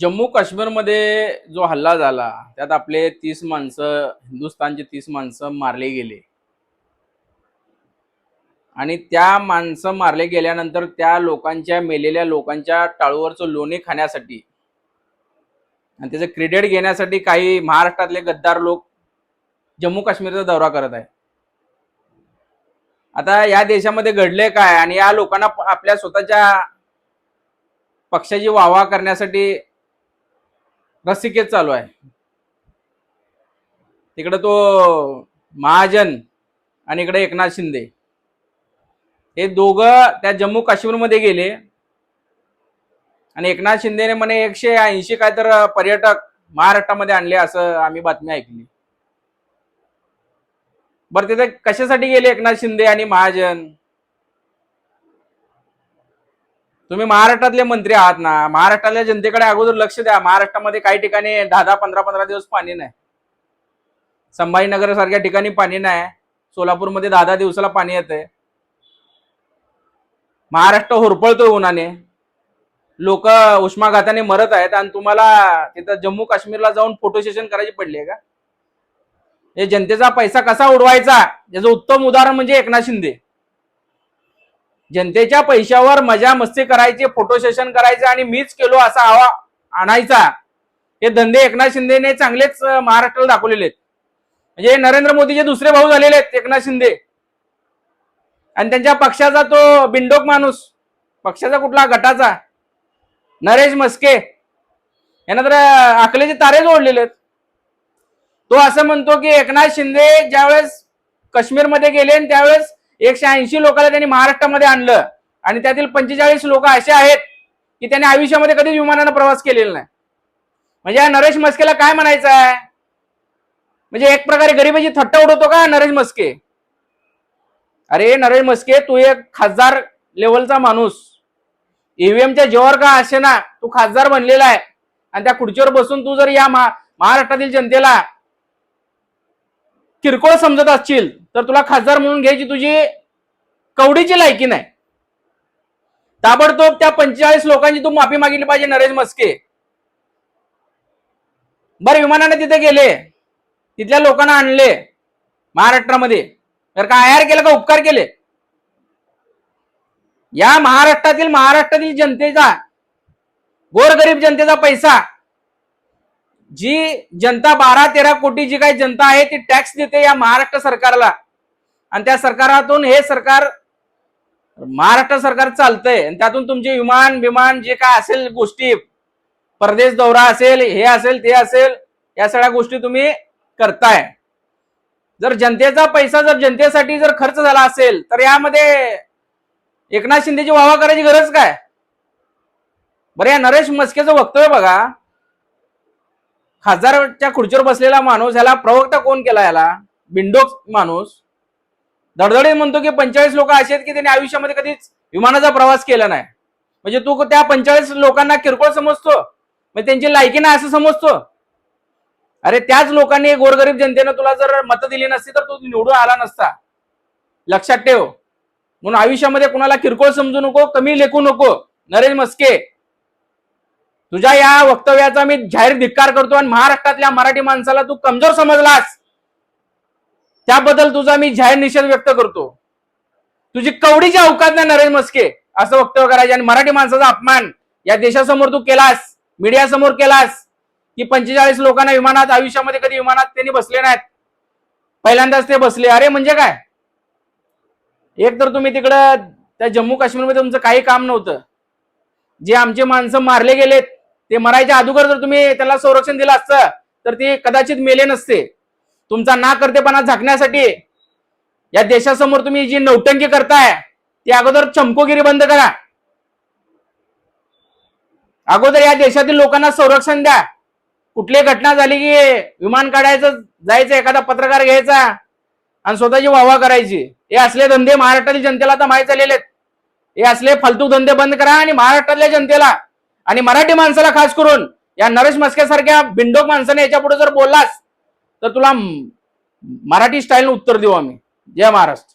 जम्मू काश्मीरमध्ये जो हल्ला झाला त्यात आपले तीस माणसं हिंदुस्थानचे तीस माणसं मारले गेले. आणि त्या माणसं मारले गेल्यानंतर त्या लोकांच्या मेलेल्या लोकांच्या टाळूवरचं लोणी खाण्यासाठी आणि त्याचं क्रेडिट घेण्यासाठी काही महाराष्ट्रातले गद्दार लोक जम्मू काश्मीरचा दौरा करत आहे आता या देशामध्ये घडले काय? आणि या लोकांना आपल्या स्वतःच्या पक्षाची वाहवा करण्यासाठी रस्सीकेस चालू आहे. तिकडे तो महाजन आणि इकडे एकनाथ शिंदे. हे दोघं त्या जम्मू काश्मीरमध्ये गेले. आणि एकनाथ शिंदेने म्हणे एकशे ऐंशी काय तर पर्यटक महाराष्ट्रामध्ये आणले असं आम्ही बातमी ऐकली. बरं तिथे कशासाठी गेले एकनाथ शिंदे आणि महाजन? तुम्ही महाराष्ट्रातले मंत्री आहात ना महाराष्ट्रातल्या जनतेकडे अगोदर लक्ष द्या. महाराष्ट्रामध्ये काही ठिकाणी दहा दहा पंधरा पंधरा दिवस पाणी नाही. संभाजीनगर सारख्या ठिकाणी पाणी नाही. सोलापूरमध्ये दहा दहा दिवसाला पाणी येतंय. महाराष्ट्र होरपळतोय उन्हाने. लोक उष्माघाताने मरत आहेत आणि तुम्हाला तिथं जम्मू काश्मीरला जाऊन फोटो सेशन करायची पडली आहे का? हे जनतेचा पैसा कसा उडवायचा? याचं उत्तम उदाहरण म्हणजे एकनाथ शिंदे. जनतेच्या पैशावर मजा मस्ती करायची फोटो सेशन करायचे आणि मीच केलो असा हवा आणायचा. हे धंदे एकनाथ शिंदेने चांगलेच महाराष्ट्राला दाखवलेले आहेत. म्हणजे नरेंद्र मोदीचे दुसरे भाऊ झालेले आहेत एकनाथ शिंदे. आणि त्यांच्या पक्षाचा तो बिंडोक माणूस पक्षाचा कुठला? गटाचा. नरेश मस्के यांना तर आकलेचे अकलेचे तारे जोडलेले आहेत. तो असं म्हणतो की एकनाथ शिंदे ज्यावेळेस काश्मीरमध्ये गेले आणि त्यावेळेस एकशे ऐंशी लोकांना त्यांनी महाराष्ट्रामध्ये आणलं. आणि त्यातील पंचेचाळीस लोक असे आहेत की त्यांनी आयुष्यामध्ये कधीच विमानानं प्रवास केलेला नाही. म्हणजे या नरेश मस्केला काय म्हणायचं आहे? म्हणजे एक प्रकारे गरिबाची थट्टा उडवतो का नरेश मस्के अरे नरेश मस्के तू एक खासदार लेवलचा माणूस. ईव्हीएमच्या जेवर का असे ना तू खासदार बनलेला आहे. आणि त्या खुर्चीवर बसून तू जर या महाराष्ट्रातील जनतेला किरकोळ समजत असशील तर तुला खासदार म्हणून घ्यायची तुझी कवडीची लायकी नाही. ताबडतोब त्या पंचेचाळीस लोकांची तू माफी मागितली पाहिजे नरेश मस्के बरं विमानाने तिथे गेले. तिथल्या लोकांना आणले. महाराष्ट्रामध्ये. तर का आयार केलं का उपकार केले? या महाराष्ट्रातील महाराष्ट्रातील जनतेचा गोरगरीब जनतेचा पैसा जी जनता बारा तेरा कोटी जी काही जनता आहे ती टॅक्स देते या महाराष्ट्र सरकारला. आणि त्या सरकारातून हे सरकार महाराष्ट्र सरकार चालतंय आणि त्यातून तुमचे विमान विमान जे काय असेल गोष्टी परदेश दौरा असेल हे असेल ते असेल या सगळ्या गोष्टी तुम्ही करताय. जर जनतेचा पैसा जर जनतेसाठी जर खर्च झाला असेल तर यामध्ये एकनाथ शिंदेची वावा करायची गरज काय? बरं या नरेश मस्केचं वक्तव्य बघा. खासदारच्या खुर्चीवर बसलेला माणूस ह्याला प्रवक्ता कोण केला याला? बिंडोक माणूस. धडधडीत म्हणतो की पंचेचाळीस लोक असे आहेत की त्यांनी आयुष्यामध्ये कधीच विमानाचा प्रवास केला नाही. म्हणजे तू त्या पंचेचाळीस लोकांना किरकोळ समजतो. म्हणजे त्यांची लायकी नाही असं समजतो. अरे त्याच लोकांनी गोरगरीब जनतेनं तुला जर मतं दिली नसती तर तू निवडून आला नसता. लक्षात ठेव. म्हणून आयुष्यामध्ये कुणाला किरकोळ समजू नको कमी लेखू नको. नरेश मस्के तुझ्या या वक्तव्याचा मी जाहीर धिक्कार करतो आणि महाराष्ट्रातल्या मराठी माणसाला तू कमजोर समजलास. त्याबद्दल तुझा मी जाहीर निषेध व्यक्त करतो. तुझी कवडीची अवकात नाही नरेंद्र मस्के असं वक्तव्य करायचे आणि मराठी माणसाचा अपमान या देशासमोर तू केलास मीडियासमोर केलास की पंचेचाळीस लोकांना विमानात आयुष्यामध्ये कधी विमानात त्यांनी बसले नाहीत? पहिल्यांदाच ते बसले. अरे म्हणजे काय? एक तर तुम्ही तिकडं त्या जम्मू काश्मीरमध्ये तुमचं काही काम नव्हतं. जे आमचे माणसं मारले गेलेत ते मरायच्या अगोदर जर तुम्ही त्याला संरक्षण दिलं असतं तर ते कदाचित मेले नसते. तुमचा ना करतेपणा झाकण्यासाठी या देशासमोर तुम्ही जी नौटंकी करताय ती अगोदर चमकोगिरी बंद करा. अगोदर या देशातील लोकांना संरक्षण द्या. कुठली घटना झाली की विमान काढायचं जायचं एखादा पत्रकार घ्यायचा आणि स्वतःची वाहवा करायची. हे असले धंदे महाराष्ट्रातील जनतेला आता माहीत झालेले आहेत. हे असले फालतू धंदे बंद करा आणि महाराष्ट्रातल्या जनतेला आणि मराठी माणसाला खास करून या नरेश मस्केसारख्या बिंडोक माणसाने याच्यापुढे जर बोललास तर तुला मराठी स्टाईलनं उत्तर देऊ आम्ही. जय महाराष्ट्र.